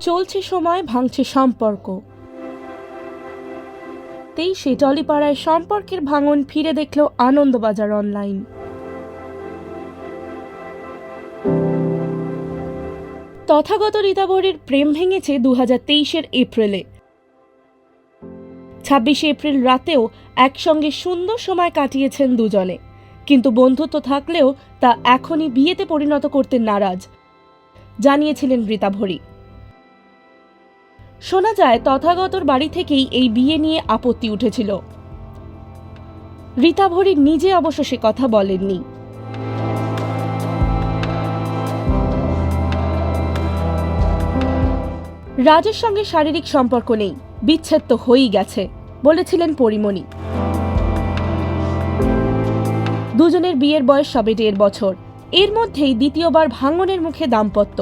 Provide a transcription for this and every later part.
চলছে সময়, ভাঙছে সম্পর্ক। তেইশে টলিপাড়ায় সম্পর্কের ভাঙন ফিরে দেখল আনন্দবাজার অনলাইন। তথাগত রীতাভরির প্রেম ভেঙেছে দু হাজার তেইশের এপ্রিলে। ছাব্বিশে এপ্রিল রাতেও একসঙ্গে সুন্দর সময় কাটিয়েছেন দুজনে। কিন্তু বন্ধুত্ব থাকলেও তা এখনই বিয়েতে পরিণত করতে নারাজ, জানিয়েছিলেন রীতাভরি। শোনা যায় তথাগতর বাড়ি থেকেই এই বিয়ে নিয়ে আপত্তি উঠেছিল। রীতাভরি নিজে অবশ্য সে কথা বলেননি। রাজের সঙ্গে শারীরিক সম্পর্ক নেই, বিচ্ছেদ তো হয়েই গেছে, বলেছিলেন পরিমণি। দুজনের বিয়ের বয়স সবে দেড় বছর। এর মধ্যেই দ্বিতীয়বার ভাঙনের মুখে দাম্পত্য।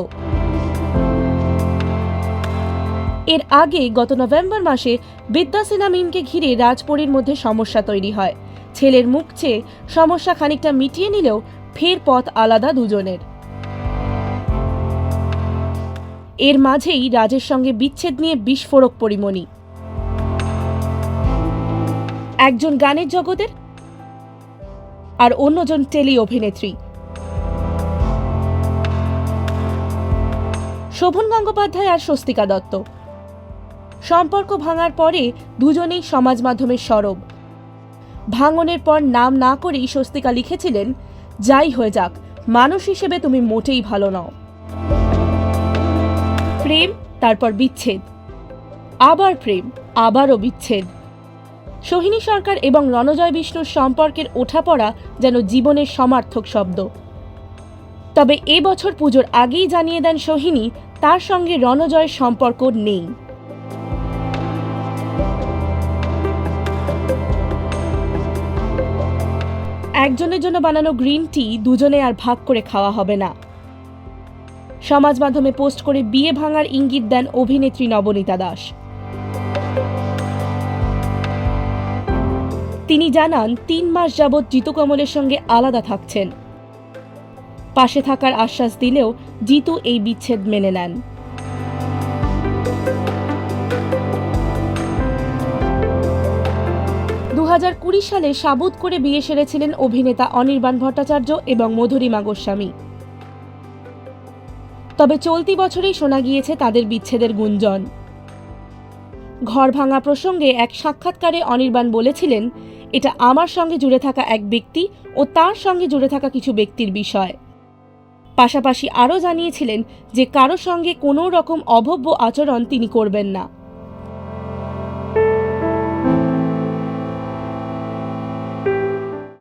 এর আগে গত নভেম্বর মাসে বিদ্যা সিনহা মিমকে ঘিরে রাজপরীর মধ্যে সমস্যা তৈরি হয়। ছেলের মুখ চেয়ে সমস্যা খানিকটা মিটিয়ে নিলেও ফের পথ আলাদা দুজনের। এর মাঝেই রাজের সঙ্গে বিচ্ছেদ নিয়ে বিস্ফোরক পরিমণি। একজন গানের জগতের আর অন্যজন টেলি অভিনেত্রী। শোভন গঙ্গোপাধ্যায় আর স্বস্তিকা দত্ত। সম্পর্ক ভাঙার পরে দুজনেই সমাজ মাধ্যমের সরব। ভাঙনের পর নাম না করেই স্বস্তিকা লিখেছিলেন, যাই হয়ে যাক, মানুষ হিসেবে তুমি মোটেই ভালো নও। প্রেম, তারপর বিচ্ছেদ। আবার প্রেম, আবারও বিচ্ছেদ। সোহিনী সরকার এবং রণজয় বিষ্ণুর সম্পর্কের ওঠাপড়া যেন জীবনের সমার্থক শব্দ। তবে এ বছর পুজোর আগেই জানিয়ে দেন সোহিনী, তার সঙ্গে রণজয়ের সম্পর্ক নেই। একজনের জন্য বানানো গ্রিন টি দুজনে আর ভাগ করে খাওয়া হবে না। সমাজ মাধ্যমে পোস্ট করে বিয়ে ভাঙার ইঙ্গিত দেন অভিনেত্রী নবনীতা দাস। তিনি জানান, তিন মাস যাবৎ জিতু কমলের সঙ্গে আলাদা থাকছেন। পাশে থাকার আশ্বাস দিলেও জিতু এই বিচ্ছেদ মেনে নেন। কুড়ি সালে সাবুত করে বিয়ে সেরেছিলেন অভিনেতা অনির্বাণ ভট্টাচার্য এবং মধুরিমা গোস্বামী। তবে চলতি বছরেই শোনা গিয়েছে তাদের বিচ্ছেদের গুঞ্জন। ঘর ভাঙা প্রসঙ্গে এক সাক্ষাৎকারে অনির্বাণ বলেছিলেন, এটা আমার সঙ্গে জুড়ে থাকা এক ব্যক্তি ও তার সঙ্গে জুড়ে থাকা কিছু ব্যক্তির বিষয়। পাশাপাশি আরও জানিয়েছিলেন যে কারও সঙ্গে কোনো রকম অভব্য আচরণ তিনি করবেন না।